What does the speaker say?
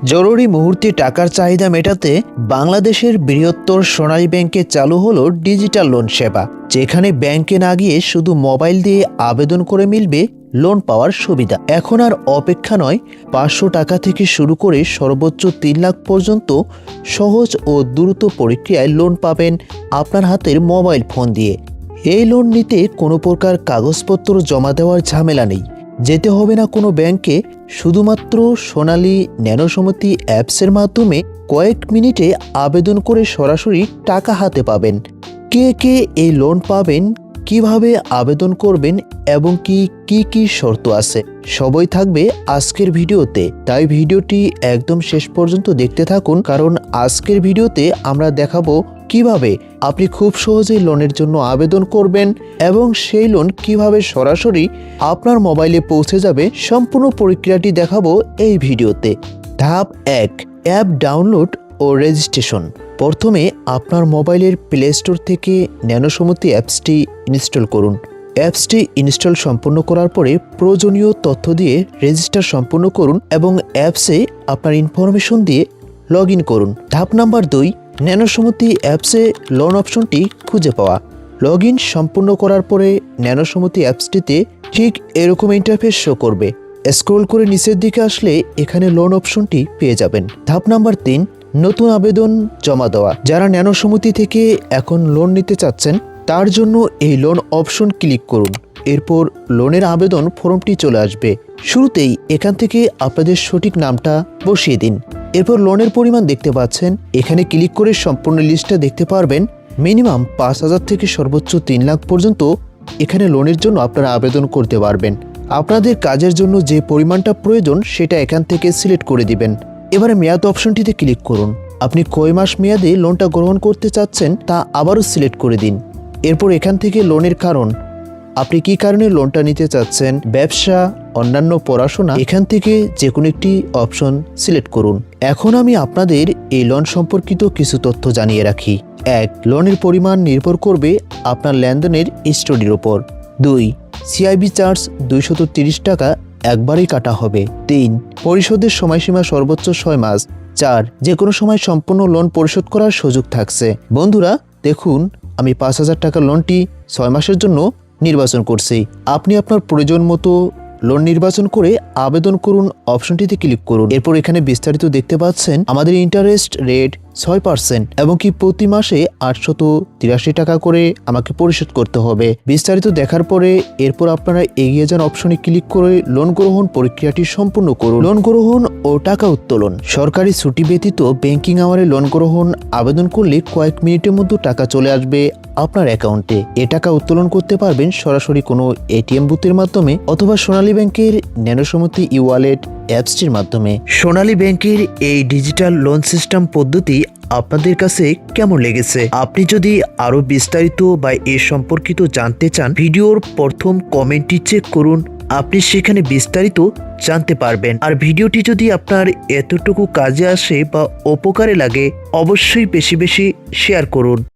জরুরি মুহূর্তে টাকার চাহিদা মেটাতে বাংলাদেশের বৃহত্তর সোনালী ব্যাংকে চালু হলো ডিজিটাল লোন সেবা, যেখানে ব্যাংকে না গিয়ে শুধু মোবাইল দিয়ে আবেদন করে মিলবে লোন পাওয়ার সুবিধা। এখন আর অপেক্ষা নয়, পাঁচশো টাকা থেকে শুরু করে সর্বোচ্চ তিন লাখ পর্যন্ত সহজ ও দ্রুত প্রক্রিয়ায় লোন পাবেন আপনার হাতের মোবাইল ফোন দিয়ে। এই লোন নিতে কোনো প্রকার কাগজপত্র জমা দেওয়ার ঝামেলা নেই। যেতে হবে না কোনো ব্যাংকে, শুধুমাত্র সোনালী ন্যানোসমিতি অ্যাপসের মাধ্যমে কয়েক মিনিটে আবেদন করে সরাসরি টাকা হাতে পাবেন। কে কে এই লোন পাবেন, কীভাবে আবেদন করবেন এবং কি কি কি শর্ত আছে, সবই থাকবে আজকের ভিডিওতে। তাই ভিডিওটি একদম শেষ পর্যন্ত দেখতে থাকুন, কারণ আজকের ভিডিওতে আমরা দেখাবো কীভাবে আপনি খুব সহজেই লোনের জন্য আবেদন করবেন এবং সেই লোন কীভাবে সরাসরি আপনার মোবাইলে পৌঁছে যাবে সম্পূর্ণ প্রক্রিয়াটি দেখাবো এই ভিডিওতে। ধাপ এক, অ্যাপ ডাউনলোড ও রেজিস্ট্রেশন। প্রথমে আপনার মোবাইলের প্লে স্টোর থেকে ন্যানোসমতি অ্যাপসটি ইনস্টল করুন। অ্যাপসটি ইনস্টল সম্পূর্ণ করার পরে প্রয়োজনীয় তথ্য দিয়ে রেজিস্টার সম্পূর্ণ করুন এবং অ্যাপসে আপনার ইনফরমেশন দিয়ে লগ করুন। ধাপ নাম্বার দুই ন্যানোসমতি অ্যাপসে লোন অপশনটি খুঁজে পাওয়া। লগ সম্পূর্ণ করার পরে ন্যানোসমতি অ্যাপসটিতে ঠিক এরকম ইন্টারফেস শো করবে। স্ক্রল করে নিচের দিকে আসলে এখানে লোন অপশনটি পেয়ে যাবেন। ধাপ নাম্বার তিন, নতুন আবেদন জমা দেওয়া। যারা ন্যানো সমিতি থেকে এখন লোন নিতে চাচ্ছেন, তার জন্য এই লোন অপশন ক্লিক করুন। এরপর লোনের আবেদন ফর্মটি চলে আসবে। শুরুতেই এখান থেকে আপনাদের সঠিক নামটা বসিয়ে দিন। এরপর লোনের পরিমাণ দেখতে পাচ্ছেন। এখানে ক্লিক করে সম্পূর্ণ লিস্টটা দেখতে পারবেন। মিনিমাম পাঁচ হাজার থেকে সর্বোচ্চ তিন লাখ পর্যন্ত এখানে লোনের জন্য আপনারা আবেদন করতে পারবেন। আপনাদের কাজের জন্য যে পরিমাণটা প্রয়োজন সেটা এখান থেকে সিলেক্ট করে দিবেন। এবারে মেয়াদ অপশনটিতে ক্লিক করুন। আপনি কয় মাস মেয়াদে লোনটা গ্রহণ করতে চাচ্ছেন তা আবারও সিলেক্ট করে দিন। এরপর এখান থেকে লোনের কারণ আপনি কি কারণে লোনটা নিতে চাচ্ছেন? ব্যবসা, অন্যান্য পড়াশোনা? এখান থেকে যে কোনো একটি অপশন সিলেক্ট করুন। এখন আমি আপনাদের এই লোন সম্পর্কিত কিছু তথ্য জানিয়ে রাখি। এক লোনের পরিমাণ নির্ভর করবে আপনার লেনদেনের স্টোরির ওপর দুই সিআইবি চার্জ দুইশত টাকা একবারেই কাটা হবে। তিন, পরিশোধের সময়সীমা সর্বোচ্চ ছয় মাস। চার যে কোনো সময় সম্পূর্ণ লোন পরিশোধ করার সুযোগ থাকছে। বন্ধুরা, দেখুন, আমি পাঁচ হাজার টাকার লোনটি ছয় মাসের জন্য নির্বাচন করছি। আপনি আপনার প্রয়োজন মতো লোন নির্বাচন করে আবেদন করুন। অপশনটিতে ক্লিক করুন। এরপর এখানে বিস্তারিত দেখতে পাচ্ছেন, আমাদের ইন্টারেস্ট রেট ছয় পার্সেন্ট এবং কি প্রতি মাসে আটশত তিরাশি টাকা করে আমাকে পরিশোধ করতে হবে। বিস্তারিত দেখার পরে এরপর আপনারা এগিয়ে যান অপশনে ক্লিক করে লোন গ্রহণ প্রক্রিয়াটি সম্পূর্ণ করুন। লোন গ্রহণ ও টাকা উত্তোলন। সরকারি ছুটি ব্যতীত ব্যাংকিং আওয়ারে লোন গ্রহণ, আবেদন করলে কয়েক মিনিটের মধ্যে টাকা চলে আসবে আপনার অ্যাকাউন্টে এ টাকা উত্তোলন করতে পারবেন সরাসরি কোনো এটিএম বুথের মাধ্যমে অথবা সোনালী ব্যাংকের ন্যানোসমতি ই ওয়ালেট অ্যাপসটির মাধ্যমে। সোনালী ব্যাংকের এই ডিজিটাল লোন সিস্টেম পদ্ধতি আপনাদের কাছে কেমন লেগেছে? আপনি যদি আরও বিস্তারিত বা এ সম্পর্কিত জানতে চান, ভিডিওর প্রথম কমেন্টটি চেক করুন। আপনি সেখানে বিস্তারিত জানতে পারবেন। আর ভিডিওটি যদি আপনার এতটুকু কাজে আসে বা উপকারে লাগে, অবশ্যই বেশি বেশি শেয়ার করুন।